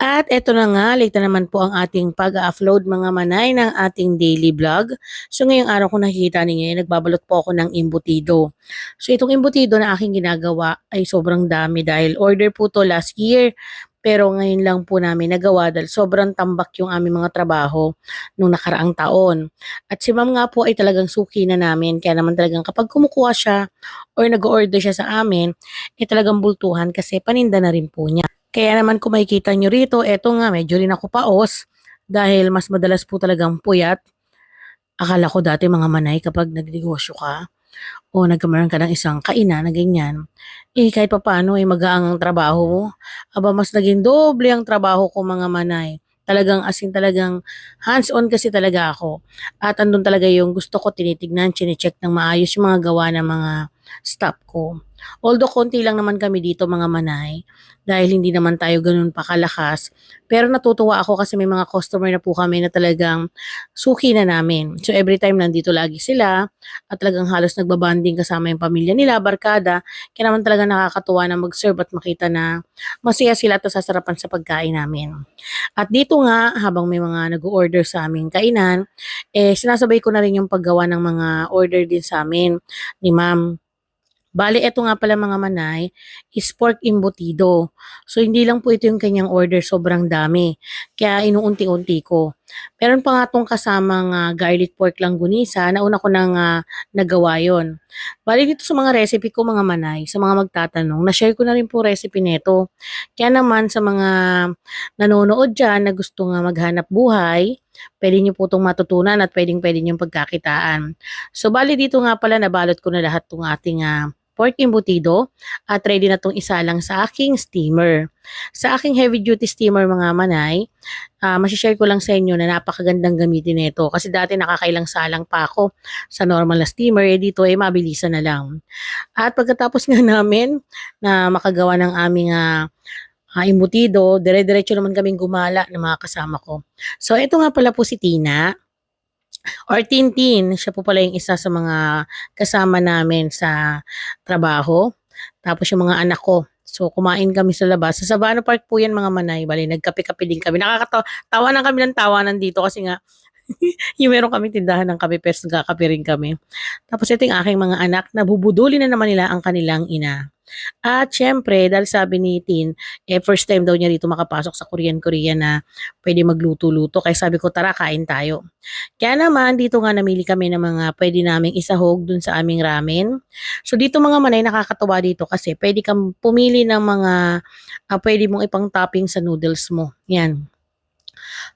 At eto na nga, late na naman po ang ating pag-upload mga manay ng ating daily vlog. So ngayong araw kung nakikita ninyo, nagbabalot po ako ng imbutido. So itong imbutido na aking ginagawa ay sobrang dami dahil order po to last year. Pero ngayon lang po namin nagawa dahil sobrang tambak yung aming mga trabaho nung nakaraang taon. At si ma'am nga po ay talagang suki na namin. Kaya naman talagang kapag kumukuha siya or nag-order siya sa amin, ay talagang bultuhan kasi paninda na rin po niya. Kaya naman kung makikita nyo rito, eto nga, medyo rin ako paos dahil mas madalas po talagang puyat. Akala ko dati mga manay kapag nagnegosyo ka o nagkamaroon ka ng isang kainan na ganyan, eh kahit pa paano ay magaang ang trabaho mo. Aba, mas naging doble ang trabaho ko mga manay. Talagang asin talagang hands-on kasi talaga ako. At andun talaga yung gusto ko tinitignan, chinecheck ng maayos yung mga gawa ng mga staff ko. Although konti lang naman kami dito mga manay, dahil hindi naman tayo ganun pakalakas. Pero natutuwa ako kasi may mga customer na po kami na talagang suki na namin. So every time nandito lagi sila at talagang halos nagbabanding kasama yung pamilya nila, barkada. Kaya naman talaga nakakatuwa na mag-serve at makita na masaya sila at nasasarapan sa pagkain namin. At dito nga, habang may mga nag-order sa aming kainan, eh sinasabay ko na rin yung paggawa ng mga order din sa amin ni ma'am. Bale, eto nga pala mga manay, is pork embutido. So, hindi lang po ito yung kanyang order, sobrang dami. Kaya inuunti-unti ko. Meron pa nga itong kasamang ah, garlic pork langgunisa, nauna ko nang ah, nagawa yon. Bale, dito sa mga recipe ko mga manay, sa mga magtatanong, na-share ko na rin po recipe nito. Kaya naman sa mga nanonood dyan na gusto nga maghanap buhay, pwede nyo po itong matutunan at pwedeng pwede nyo pagkakitaan. So, bali dito nga pala, nabalot ko na lahat itong ating ah, pork embutido at ready na itong isa lang sa aking steamer. Sa aking heavy duty steamer mga manay, uh, masishare ko lang sa inyo na napakagandang gamitin nito kasi dati nakakailang salang pa ako sa normal na steamer, eh dito ay eh, mabilisan na lang. At pagkatapos nga namin na makagawa ng aming uh, uh, embutido, dire-diretso naman kaming gumala ng mga kasama ko. So ito nga pala po si Tina or Tintin, siya po pala yung isa sa mga kasama namin sa trabaho. Tapos yung mga anak ko. So, kumain kami sa labas. Sa Sabano Park po yan mga manay. Bali, nagkape-kape din kami. Nakakatawa. Tawanan kami ng tawanan dito kasi nga yung meron kami tindahan ng kape pero nagkakape rin kami. Tapos ito yung aking mga anak, nabubuduli na naman nila ang kanilang ina. At syempre, dahil sabi ni Tin, eh first time daw niya dito makapasok sa Korean-Korean na pwede magluto-luto. Kaya sabi ko, tara, kain tayo. Kaya naman, dito nga namili kami ng mga pwede naming isahog dun sa aming ramen. So dito mga manay, nakakatawa dito kasi pwede kang pumili ng mga uh, pwede mong ipang topping sa noodles mo. Yan.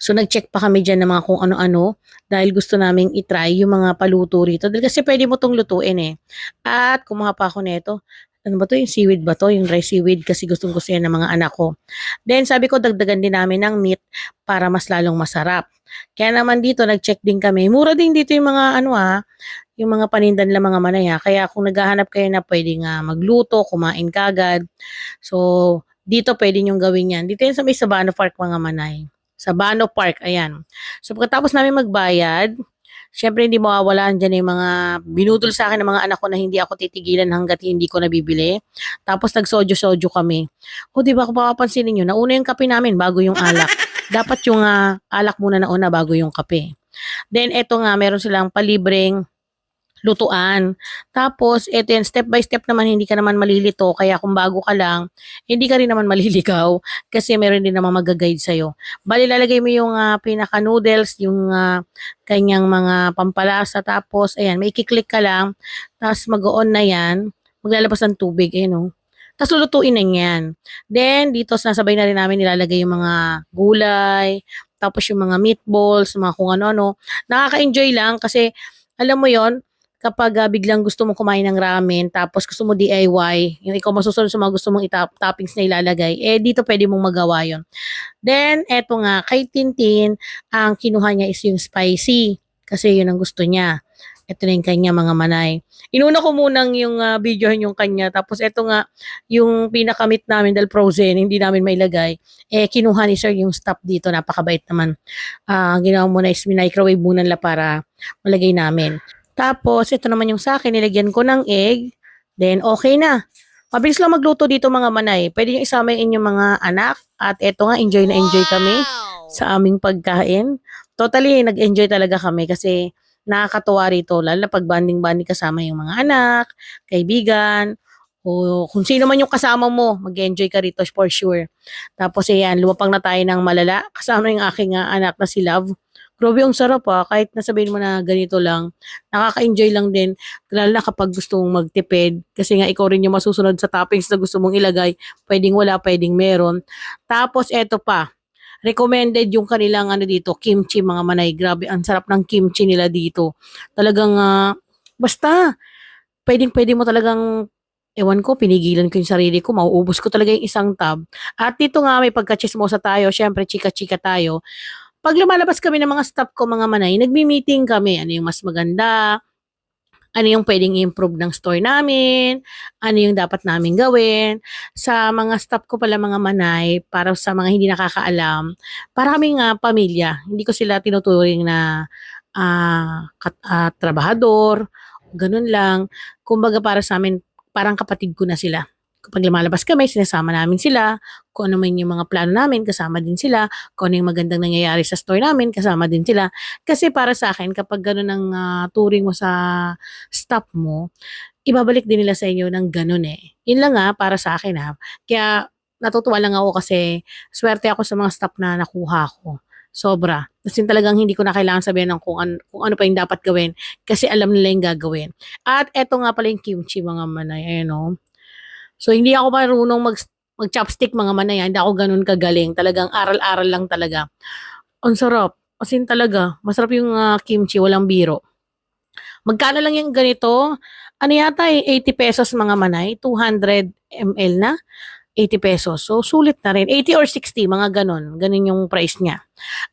So nag-check pa kami dyan ng mga kung ano-ano dahil gusto naming itry yung mga paluto rito. Dahil kasi pwede mo tong lutuin eh. At kumuha pa ako nito. Ano ba to? Yung seaweed ba to? Yung dry seaweed kasi gustong gusto yan ng mga anak ko. Then sabi ko dagdagan din namin ng meat para mas lalong masarap. Kaya naman dito nag-check din kami. Mura din dito yung mga ano ah, yung mga panindan lang mga manay ha. Kaya kung naghahanap kayo na pwede nga magluto, kumain kagad. So dito pwede nyong gawin yan. Dito yan sa may Sabano Park mga manay sa Bano Park. Ayan. So pagkatapos namin magbayad, syempre hindi mawawala dyan yung mga binudol sa akin ng mga anak ko na hindi ako titigilan hanggat hindi ko nabibili. Tapos nagsojo-sojo kami. O di ba kung papapansin niyo nauna yung kape namin bago yung alak. Dapat yung uh, alak muna nauna bago yung kape. Then eto nga, meron silang palibreng lutuan. Tapos, ito yan, step by step naman, hindi ka naman malilito. Kaya kung bago ka lang, hindi ka rin naman maliligaw kasi meron din naman mag-guide sa'yo. Bali, lalagay mo yung uh, pinaka-noodles, yung uh, kanyang mga pampalasa. Tapos, ayan, may kiklik ka lang. Tapos, mag-on na yan. Maglalabas ng tubig, ayun oh. Tapos lulutuin na yan. Then, dito sinasabay na rin namin nilalagay yung mga gulay, tapos yung mga meatballs, mga kung ano-ano. Nakaka-enjoy lang kasi, alam mo yon kapag uh, biglang gusto mong kumain ng ramen, tapos gusto mo DIY, yung ikaw masusunod sa mga gusto mong itap, toppings na ilalagay, eh dito pwede mong magawa yon. Then, eto nga, kay Tintin, ang kinuha niya is yung spicy, kasi yun ang gusto niya. Ito na yung kanya mga manay. Inuna ko munang yung uh, videohan yung kanya. Tapos ito nga, yung pinakamit namin dahil frozen, hindi namin mailagay. Eh, kinuha ni sir yung stop dito. Napakabait naman. Uh, ginawa muna is microwave muna nila para malagay namin. Tapos, ito naman yung sa akin, nilagyan ko ng egg. Then, okay na. Mabilis lang magluto dito mga manay. Pwede nyo isama yung inyong mga anak. At eto nga, enjoy na enjoy kami sa aming pagkain. Totally, nag-enjoy talaga kami kasi nakakatuwa rito. Lalo na pag banding-banding kasama yung mga anak, kaibigan, o kung sino man yung kasama mo, mag-enjoy ka rito for sure. Tapos ayan, lumapang na tayo ng malala. Kasama yung aking ah, anak na si Love. Grabe ang sarap ah, kahit nasabihin mo na ganito lang, nakaka-enjoy lang din, lalo na kapag gusto mong magtipid, kasi nga ikaw rin yung masusunod sa toppings na gusto mong ilagay, pwedeng wala, pwedeng meron. Tapos eto pa, recommended yung kanilang ano dito, kimchi mga manay, grabe, ang sarap ng kimchi nila dito. Talagang, ah, basta, pwedeng pwede mo talagang Ewan ko, pinigilan ko yung sarili ko, mauubos ko talaga yung isang tab. At dito nga may pagka-chismosa tayo, syempre chika-chika tayo. Pag lumalabas kami ng mga staff ko, mga manay, nagmi-meeting kami. Ano yung mas maganda? Ano yung pwedeng improve ng store namin? Ano yung dapat namin gawin? Sa mga staff ko pala mga manay, para sa mga hindi nakakaalam, para kaming ah, pamilya. Hindi ko sila tinuturing na ah, kat- ah, trabahador, ganun lang. Kumbaga para sa amin, parang kapatid ko na sila. Kapag lumalabas kami, sinasama namin sila. Kung ano man yung mga plano namin, kasama din sila. Kung ano yung magandang nangyayari sa store namin, kasama din sila. Kasi para sa akin, kapag gano'n ang ah, turing mo sa staff mo, ibabalik din nila sa inyo ng ganun eh. Yun lang nga, para sa akin ha. Kaya natutuwa lang ako kasi swerte ako sa mga staff na nakuha ko. Sobra. Kasi talagang hindi ko na kailangan sabihin ng kung, an- kung ano pa yung dapat gawin kasi alam nila yung gagawin. At eto nga pala yung kimchi mga manay. Ayan o. So hindi ako marunong mag, mag-chopstick mga manay. ah. Hindi ako ganun kagaling. Talagang aral-aral lang talaga. Ang sarap. As in talaga. Masarap yung ah, kimchi. Walang biro. Magkano lang yung ganito? Ano yata eh, 80 pesos mga manay. 200 ml na. 80 pesos. So, sulit na rin. 80 or 60, mga ganon. Ganon yung price niya.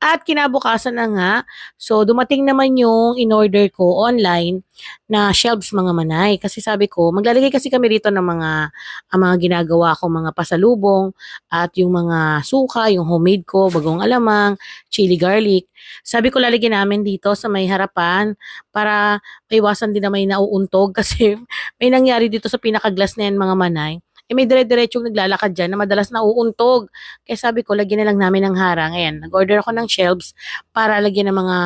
At kinabukasan na nga, so dumating naman yung in-order ko online na shelves mga manay. Kasi sabi ko, maglalagay kasi kami rito ng mga, ang mga ginagawa ko, mga pasalubong, at yung mga suka, yung homemade ko, bagong alamang, chili garlic. Sabi ko lalagyan namin dito sa may harapan para maiwasan din na may nauuntog kasi may nangyari dito sa pinaka-glass na yan mga manay eh may dire-diretsong naglalakad dyan na madalas nauuntog. Kaya sabi ko, lagyan na lang namin ng harang. Ayan, nag-order ako ng shelves para lagyan ng mga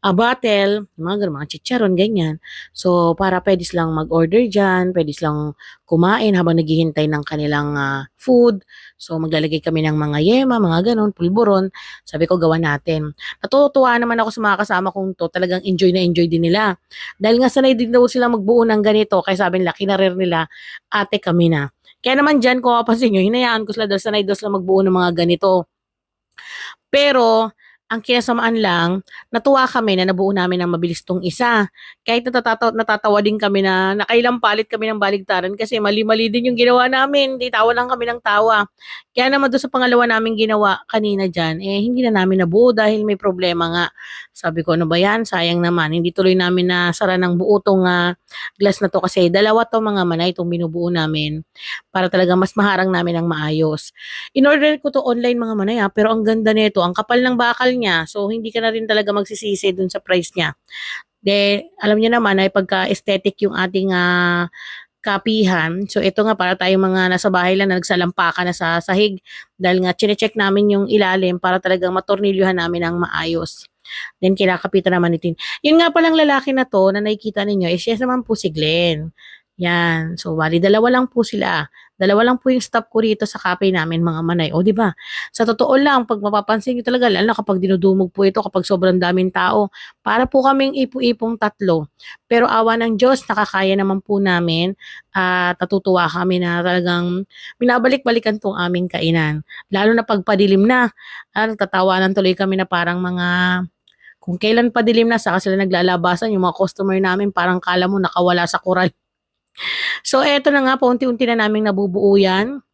ah, bottle, mga mga chicharon, ganyan. So, para pwede silang mag-order dyan, pwede silang kumain habang naghihintay ng kanilang ah, food. So, maglalagay kami ng mga yema, mga ganun, pulburon. Sabi ko, gawa natin. Natutuwa naman ako sa mga kasama kong to. Talagang enjoy na enjoy din nila. Dahil nga sanay din daw sila magbuo ng ganito. Kaya sabi nila, kinarir nila, ate kami na. Kaya naman dyan, kung mapapansin nyo, hinayaan ko sila dahil sanay daw sila magbuo ng mga ganito. Pero, ang kinasamaan lang, natuwa kami na nabuo namin ng mabilis tong isa. Kahit natatawa, natatawa din kami na nakailang palit kami ng baligtaran kasi mali-mali din yung ginawa namin. Di tawa lang kami ng tawa. Kaya naman doon sa pangalawa namin ginawa kanina dyan, eh hindi na namin nabuo dahil may problema nga. Sabi ko, ano ba yan? Sayang naman. Hindi tuloy namin na sara ng buo tong ah, glass na to kasi dalawa to mga manay itong binubuo namin para talaga mas maharang namin ng maayos. In-order ko to online mga manay ha, pero ang ganda nito, ang kapal ng bakal niya. So hindi ka na rin talaga magsisisi dun sa price niya. De, alam niyo naman ay pagka-aesthetic yung ating ah, kapihan. So ito nga para tayong mga nasa bahay lang na nagsalampaka na sa sahig dahil nga chinecheck namin yung ilalim para talagang matornilyuhan namin ang maayos. Then kinakapitan naman ito. Yun nga palang lalaki na to na nakikita ninyo, is yes naman po si Glenn. Yan. So, bali, dalawa lang po sila. Dalawa lang po yung stop ko rito sa kape namin, mga manay. O, di ba? Sa totoo lang, pag mapapansin nyo talaga, lalo na kapag dinudumog po ito, kapag sobrang daming tao, para po kaming ipo-ipong tatlo. Pero awa ng Diyos, nakakaya naman po namin at natutuwa kami na talagang binabalik-balikan tong aming kainan. Lalo na pag padilim na, ah, nagtatawanan tuloy kami na parang mga kung kailan pa dilim na, saka sila naglalabasan, yung mga customer namin, parang kala mo nakawala sa kural. So, eto na nga, paunti-unti na naming nabubuo yan.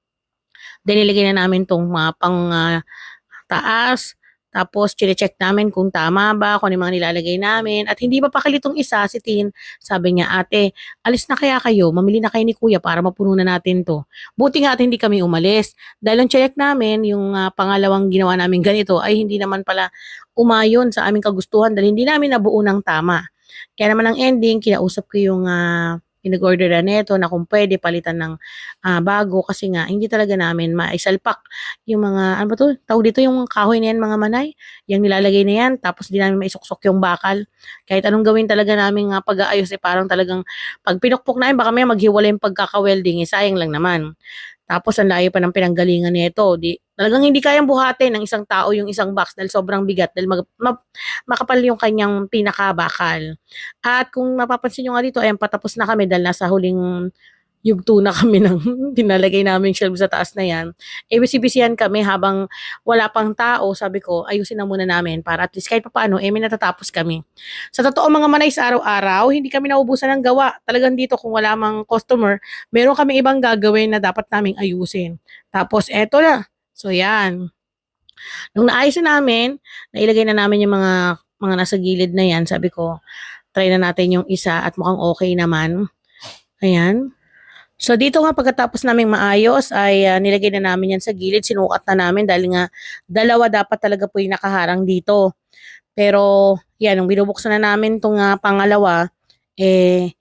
Then, nilagay na namin tong mga pang ah, taas. Tapos, chine-check namin kung tama ba, kung ano mga nilalagay namin. At hindi pa pakalitong isa, si Tin, sabi niya, ate, alis na kaya kayo, mamili na kayo ni kuya para mapuno na natin to. Buti nga at hindi kami umalis. Dahil ang check namin, yung ah, pangalawang ginawa namin ganito, ay hindi naman pala umayon sa aming kagustuhan dahil hindi namin nabuo ng tama. Kaya naman ang ending, kinausap ko yung, ah, pinag-order na nito na kung pwede palitan ng ah, bago kasi nga hindi talaga namin maisalpak yung mga ano ba to? Tawag dito yung kahoy na yan mga manay. Yung nilalagay na yan tapos di namin maisuksok yung bakal. Kahit anong gawin talaga namin nga pag-aayos eh parang talagang pag pinukpok namin baka may maghiwalay yung pagkaka-welding eh sayang lang naman. Tapos ang layo pa ng pinanggalingan nito. Di, talagang hindi kayang buhatin ng isang tao yung isang box dahil sobrang bigat dahil mag, ma- makapal yung kanyang pinakabakal. At kung mapapansin nyo nga dito, ayan patapos na kami dahil nasa huling yugto na kami ng pinalagay namin shelf sa taas na yan. Eh, bisibisihan kami habang wala pang tao, sabi ko, ayusin na muna namin para at least kahit pa paano, eh, may natatapos kami. Sa totoo mga manay sa araw-araw, hindi kami naubusan ng gawa. Talagang dito kung wala mang customer, meron kami ibang gagawin na dapat naming ayusin. Tapos, eto na. So, yan. Nung naayos na namin, nailagay na namin yung mga mga nasa gilid na yan, sabi ko, try na natin yung isa at mukhang okay naman. Ayan. So dito nga pagkatapos naming maayos ay ah, nilagay na namin yan sa gilid, sinukat na namin dahil nga dalawa dapat talaga po yung nakaharang dito. Pero yan, nung binubuksan na namin itong pangalawa, eh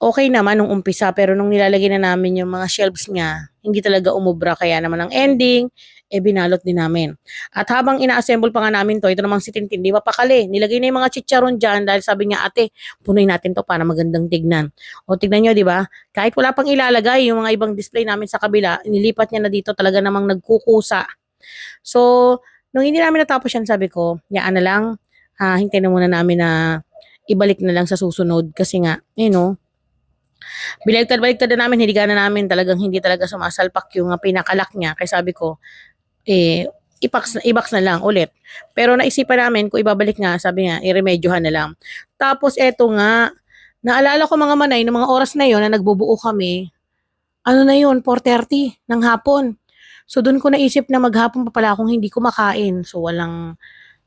okay naman nung umpisa. Pero nung nilalagay na namin yung mga shelves niya, hindi talaga umubra. Kaya naman ang ending, eh binalot din namin. At habang ina-assemble pa nga namin to, ito namang si Tintin, di mapakali. Nilagay na yung mga chicharon dyan dahil sabi niya, ate, punoy natin to para magandang tignan. O tignan nyo, di ba? Kahit wala pang ilalagay yung mga ibang display namin sa kabila, nilipat niya na dito talaga namang nagkukusa. So, nung hindi namin natapos yan, sabi ko, yaan na lang, ah, hintayin na muna namin na ibalik na lang sa susunod kasi nga, you know, Baliktad-baliktad na namin, hiniga na namin talagang hindi talaga sumasalpak yung pinakalak niya. Kaya sabi ko, eh, ipax, ibox na lang ulit. Pero naisipan namin, kung ibabalik nga, sabi nga, iremedyohan na lang. Tapos eto nga, naalala ko mga manay, ng mga oras na yon na nagbubuo kami, ano na yun, 4.30 ng hapon. So doon ko naisip na maghapon pa pala akong hindi kumakain. So walang,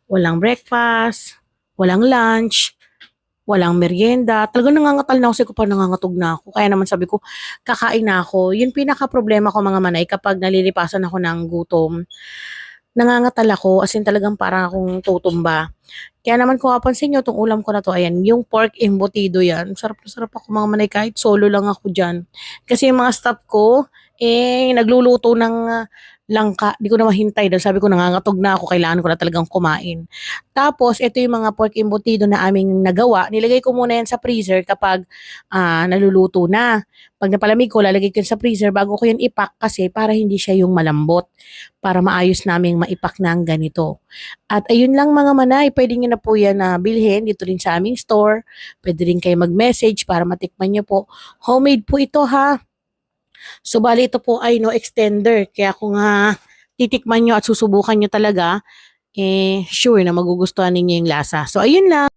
walang breakfast, walang lunch, walang merienda. Talagang nangangatal na ako kasi ko pa nangangatog na ako. Kaya naman sabi ko, kakain na ako. Yun pinaka problema ko mga manay kapag nalilipasan ako ng gutom. Nangangatal ako as in talagang parang akong tutumba. Kaya naman kung kapansin nyo, itong ulam ko na to, ayan, yung pork embutido yan. Sarap na sarap ako mga manay kahit solo lang ako dyan. Kasi yung mga staff ko, eh, nagluluto ng langka. Di ko na mahintay dahil sabi ko nangangatog na ako, kailangan ko na talagang kumain. Tapos, ito yung mga pork embutido na aming nagawa. Nilagay ko muna yan sa freezer kapag ah, naluluto na. Pag napalamig ko, lalagay ko yan sa freezer bago ko yan ipak kasi para hindi siya yung malambot. Para maayos naming maipak na ang ganito. At ayun lang mga manay, pwede nyo na po yan na bilhin dito rin sa aming store. Pwede rin kayo mag-message para matikman nyo po. Homemade po ito ha. So bali ito po ay no extender. Kaya kung nga titikman nyo at susubukan nyo talaga, eh sure na magugustuhan ninyo yung lasa. So ayun lang.